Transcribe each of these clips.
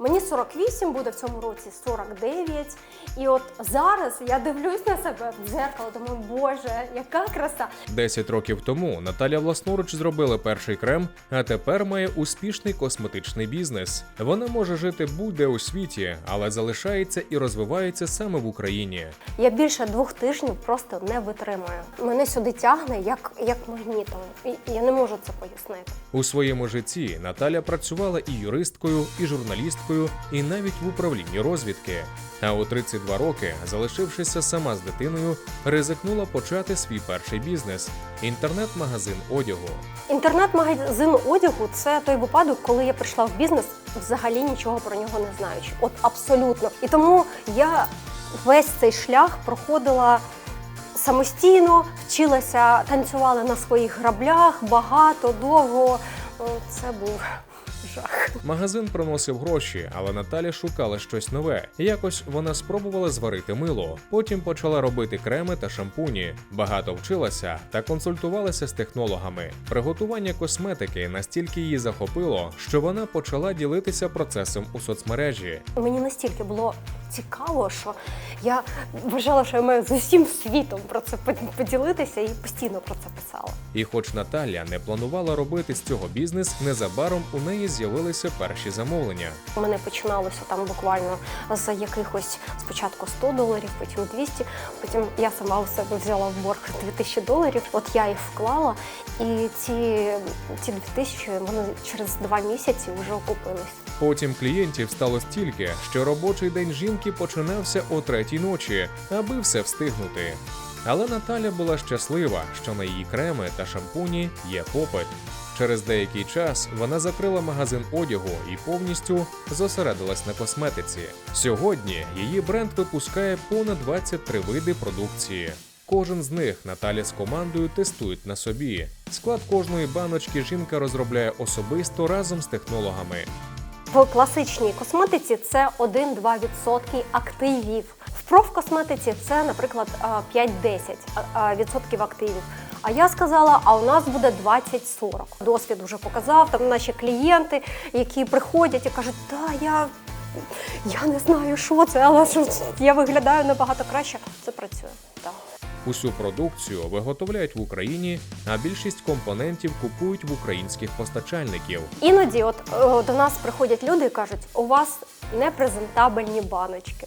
Мені 48 буде в цьому році 49. І от зараз я дивлюсь на себе в дзеркало, думаю, боже, яка краса. 10 років тому Наталя власноруч зробила перший крем, а тепер має успішний косметичний бізнес. Вона може жити будь-де у світі, але залишається і розвивається саме в Україні. Я більше двох тижнів просто не витримую. Мене сюди тягне як, як магнітом. І я не можу це пояснити. У своєму житті Наталя працювала і юристкою, і журналісткою, і навіть в управлінні розвідки. А у 32 роки, залишившися сама з дитиною, ризикнула почати свій перший бізнес інтернет-магазин одягу. Інтернет-магазин одягу це той випадок, коли я прийшла в бізнес, взагалі нічого про нього не знаючи. От абсолютно. І тому я весь цей шлях проходила самостійно, вчилася, танцювала на своїх граблях багато, довго. Це був жах. Магазин приносив гроші, але Наталя шукала щось нове. Якось вона спробувала зварити мило, потім почала робити креми та шампуні. Багато вчилася та консультувалася з технологами. Приготування косметики настільки її захопило, що вона почала ділитися процесом у соцмережі. Мені настільки було цікаво, що я вважала, що я маю з усім світом про це поділитися і постійно про це писала. І хоч Наталя не планувала робити з цього бізнес, незабаром у неї з'явилися перші замовлення. У мене починалося там буквально з якихось спочатку 100 доларів, потім 200, потім я сама у себе взяла в борг 2000 доларів. От я їх вклала, і ці, ці 2000 вони через два місяці вже окупились. Потім клієнтів стало стільки, що робочий день жінки починався о третій ночі, аби все встигнути. Але Наталя була щаслива, що на її креми та шампуні є попит. Через деякий час вона закрила магазин одягу і повністю зосередилась на косметиці. Сьогодні її бренд випускає понад 23 види продукції. Кожен з них Наталя з командою тестують на собі. Склад кожної баночки жінка розробляє особисто разом з технологами. В класичній косметиці це 1-2% активів. В профкосметиці це, наприклад, а, 5-10 а, відсотків активів. А я сказала, а у нас буде 20-40. Досвід вже показав. Там наші клієнти, які приходять і кажуть, та я, я не знаю, що це, але я виглядаю набагато краще. Це працює. Так. Усю продукцію виготовляють в Україні, а більшість компонентів купують в українських постачальників. Іноді, от е, до нас приходять люди і кажуть, у вас непрезентабельні баночки.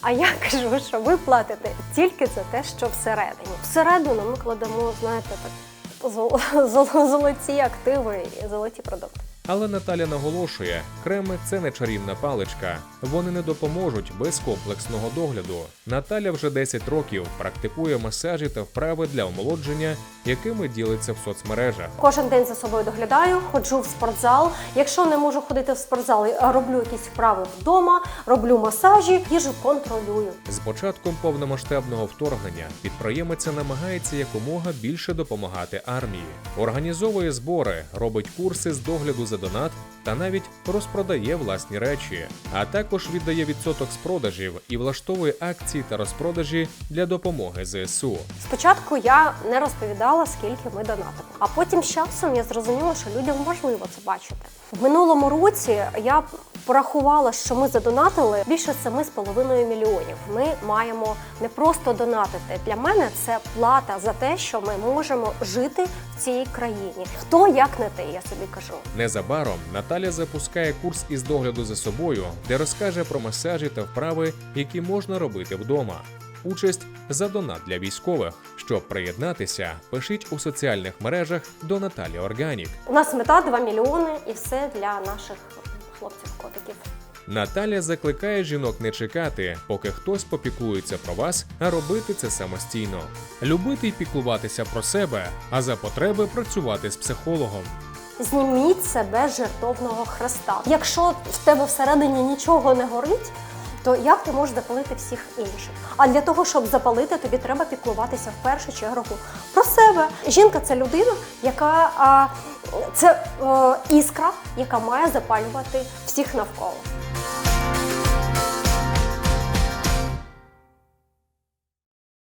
А я кажу, що ви платите тільки за те, що всередині. Всередину ми кладемо, знаєте, так зол- зол- золоті активи і золоті продукти. Але Наталя наголошує, креми це не чарівна паличка. Вони не допоможуть без комплексного догляду. Наталя вже 10 років практикує масажі та вправи для омолодження, якими ділиться в соцмережах. Кожен день за собою доглядаю, ходжу в спортзал. Якщо не можу ходити в спортзал, роблю якісь вправи вдома, роблю масажі, їжу контролюю. З початком повномасштабного вторгнення підприємиця намагається якомога більше допомагати армії, організовує збори, робить курси з догляду за донат та навіть розпродає власні речі, а також віддає відсоток з продажів і влаштовує акції та розпродажі для допомоги ЗСУ. Спочатку я не розповідала, скільки ми донатимо. А потім з часом я зрозуміла, що людям важливо це бачити. В минулому році я порахувала, що ми задонатили більше 7,5 мільйонів. Ми маємо не просто донатити. Для мене це плата за те, що ми можемо жити в цій країні. Хто як не ти, я собі кажу. Незабаром Наталя запускає курс із догляду за собою, де розкаже про масажі та вправи, які можна робити вдома. Участь за донат для військових. Щоб приєднатися, пишіть у соціальних мережах до Наталі Органік. У нас мета 2 мільйони, і все для наших хлопців-котиків. Наталя закликає жінок не чекати, поки хтось попіклується про вас, а робити це самостійно. Любити й піклуватися про себе, а за потреби працювати з психологом. Зніміть себе з жертовного хреста. Якщо в тебе всередині нічого не горить, то як ти можеш запалити всіх інших? А для того, щоб запалити, тобі треба піклуватися в першу чергу про себе. Жінка це людина, яка а, це а, іскра, яка має запалювати всіх навколо.